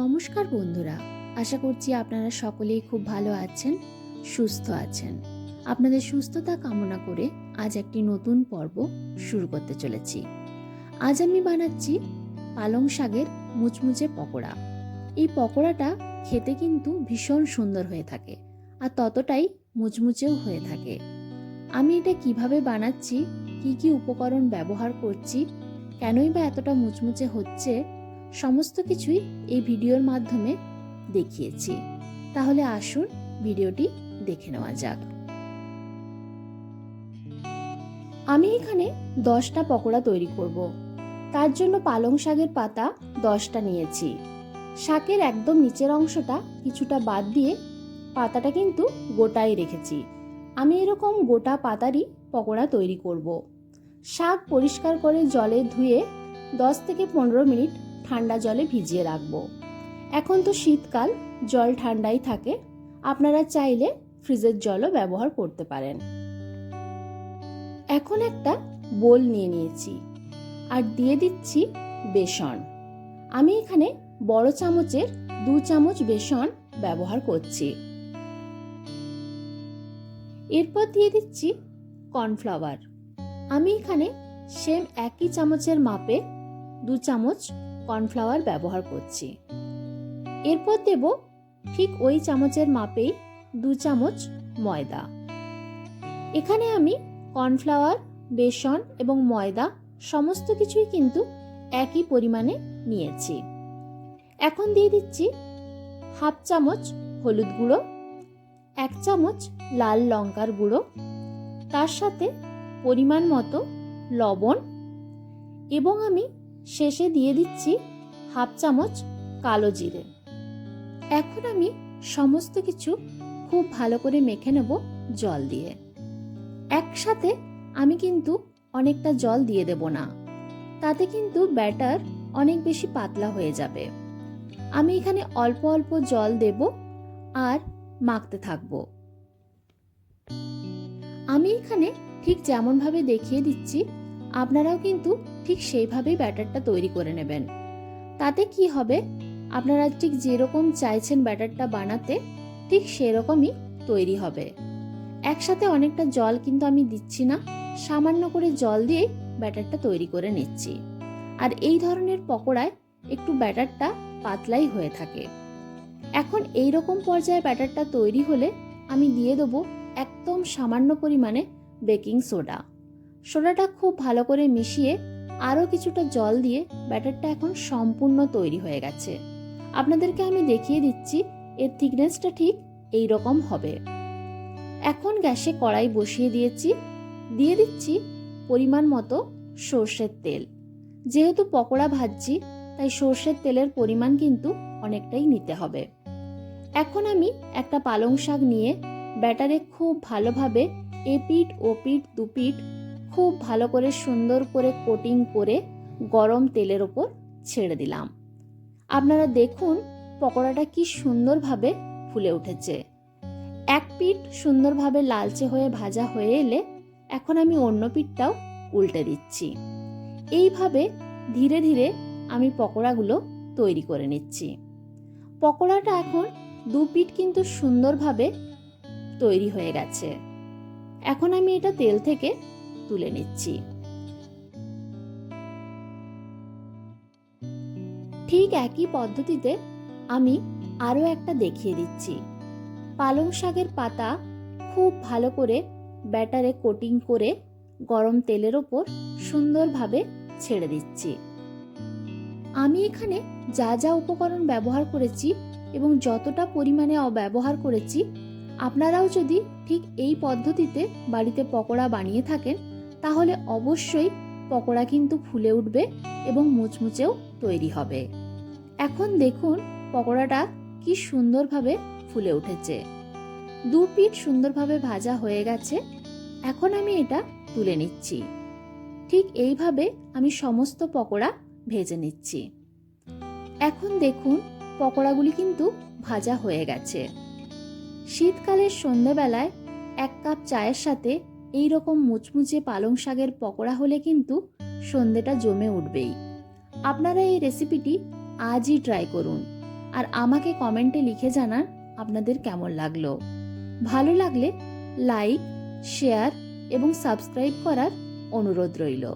নমস্কার বন্ধুরা, আশা করছি আপনারা সকলেই খুব ভালো আছেন, সুস্থ আছেন। আপনাদের সুস্থতা কামনা করে আজ একটি নতুন পর্ব শুরু করতে চলেছি। আজ আমি বানাচ্ছি পালং শাকের মুচমুচে পকোড়া। এই পকোড়াটা খেতে কিন্তু ভীষণ সুন্দর হয়ে থাকে আর ততটাই মুচমুচেও হয়ে থাকে। আমি এটা কীভাবে বানাচ্ছি, কি কি উপকরণ ব্যবহার করছি, কেনই বা এতটা মুচমুচে হচ্ছে সমস্ত কিছুই এই ভিডিওর মাধ্যমে দেখিয়েছি। তাহলে আসুন ভিডিওটি দেখে নেওয়া যাক। আমি এখানে দশটা পকোড়া তৈরি করব। তার জন্য পালং শাকের পাতা দশটা নিয়েছি। শাকের একদম নিচের অংশটা কিছুটা বাদ দিয়ে পাতাটা কিন্তু গোটাই রেখেছি। আমি এরকম গোটা পাতারই পকোড়া তৈরি করব। শাক পরিষ্কার করে জলে ধুয়ে দশ থেকে পনেরো মিনিট ঠান্ডা জলে ভিজিয়ে রাখব। এখন তো শীতকাল, জল ঠান্ডাই থাকে। আপনারা চাইলে ফ্রিজের জলও ব্যবহার করতে পারেন। এখন একটা বোল নিয়ে নিয়েছি। আর দিয়ে দিচ্ছি বেসন। আমি এখানে বড় চামচের দু চামচ বেসন ব্যবহার করছি। এরপর দিয়ে দিচ্ছি কর্নফ্লাওয়ার। আমি এখানে সেম একই চামচের মাপে দু চামচ কর্নফ্লাওয়ার ব্যবহার করছি। এরপর দেব ঠিক ওই চামচের মাপেই দু চামচ ময়দা। এখানে আমি কর্নফ্লাওয়ার, বেসন এবং ময়দা সমস্ত কিছুই কিন্তু একই পরিমাণে নিয়েছি। এখন দিয়ে দিচ্ছি হাফ চামচ হলুদ গুঁড়ো, এক চামচ লাল লঙ্কার গুঁড়ো, তার সাথে পরিমাণ মতো লবণ এবং আমি শেষে দিয়ে দিচ্ছি হাফ চামচ কালো জিরে। এখন আমি সমস্ত কিছু খুব ভালো করে মেখে নেব জল দিয়ে। একসাথে আমি কিন্তু অনেকটা জল দিয়ে দেব না। তাতে কিন্তু ব্যাটার অনেক বেশি পাতলা হয়ে যাবে। আমি এখানে অল্প অল্প জল দেব আর মাখতে থাকব। আমি এখানে ঠিক যেমনভাবে দেখিয়ে দিচ্ছি আপনারাও কিন্তু ঠিক সেইভাবেই ব্যাটারটা তৈরি করে নেবেন। তাতে কি হবে? আপনারা ঠিক যেরকম চাইছেন ব্যাটারটা বানাতে, ঠিক সেরকমই তৈরি হবে। একসাথে অনেকটা জল কিন্তু আমি দিচ্ছি না, সামান্য করে জল দিয়ে ব্যাটারটা তৈরি করে নিচ্ছি। আর এই ধরনের পকোড়ায় একটু ব্যাটারটা পাতলাই হয়ে থাকে। এখন এই রকম পর্যায়ে ব্যাটারটা তৈরি হলে আমি দিয়ে দেবো একদম সামান্য পরিমাণে বেকিং সোডা। সোডাটা খুব ভালো করে মিশিয়ে আরও কিছুটা জল দিয়ে ব্যাটারটা এখন সম্পূর্ণ তৈরি হয়ে গেছে। আপনাদেরকে আমি দেখিয়ে দিচ্ছি, এর থিকনেসটা ঠিক এই রকম হবে। এখন গ্যাসে কড়াই বসিয়ে দিয়েছি। দিয়ে দিচ্ছি পরিমাণ মতো সর্ষের তেল। যেহেতু পকোড়া ভাজছি, তাই সর্ষের তেলের পরিমাণ কিন্তু অনেকটাই নিতে হবে। এখন আমি একটা পালং শাক নিয়ে ব্যাটারে খুব ভালোভাবে এপিট ওপিট দুপিট খুব ভালো করে সুন্দর করে কোটিং করে গরম তেলের ওপর ছেড়ে দিলাম। আপনারা দেখুন পকোড়াটা কি সুন্দরভাবে ফুলে উঠেছে। এক পিঠ সুন্দরভাবে লালচে হয়ে ভাজা হয়ে এলে এখন আমি অন্য পিঠটাও উল্টে দিচ্ছি। এইভাবে ধীরে ধীরে আমি পকোড়াগুলো তৈরি করে নিচ্ছি। পকোড়াটা এখন দু পিঠ কিন্তু সুন্দরভাবে তৈরি হয়ে গেছে। এখন আমি এটা তেল থেকে তুলে নিচ্ছি। ঠিক একই পদ্ধতিতে আমি আরও একটা দেখিয়ে দিচ্ছি। পালং শাকের পাতা খুব ভালো করে ব্যাটারে কোটিং করে গরম তেলের ওপর সুন্দরভাবে ছেড়ে দিচ্ছি। আমি এখানে যা যা উপকরণ ব্যবহার করেছি এবং যতটা পরিমাণে ব্যবহার করেছি, আপনারাও যদি ঠিক এই পদ্ধতিতে বাড়িতে পকোড়া বানিয়ে থাকেন তাহলে অবশ্যই পকোড়া কিন্তু ফুলে উঠবে এবং মুচমুচেও তৈরি হবে। এখন দেখুন পকোড়াটা কি সুন্দরভাবে ফুলে উঠেছে। দু পিঠ সুন্দরভাবে ভাজা হয়ে গেছে। এখন আমি এটা তুলে নিচ্ছি। ঠিক এইভাবে আমি সমস্ত পকোড়া ভেজে নিচ্ছি। এখন দেখুন পকোড়াগুলি কিন্তু ভাজা হয়ে গেছে। শীতকালের সন্ধেবেলায় এক কাপ চায়ের সাথে এই রকম মুচমুচে পালং শাকের পকোড়া হলে কিন্তু সন্ধেটা জমে উঠবেই। আপনারা এই রেসিপিটি আজই ট্রাই করুন আর আমাকে কমেন্টে লিখে জানান আপনাদের কেমন লাগল। ভালো লাগলে লাইক, শেয়ার এবং সাবস্ক্রাইব করার অনুরোধ রইল।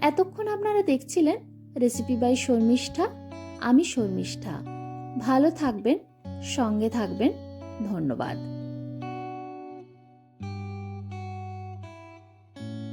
এতক্ষণ আপনারা দেখছিলেন রেসিপি বাই শর্মিষ্ঠা, আমি শর্মিষ্ঠা। ভালো থাকবেন, সঙ্গে থাকবেন, ধন্যবাদ।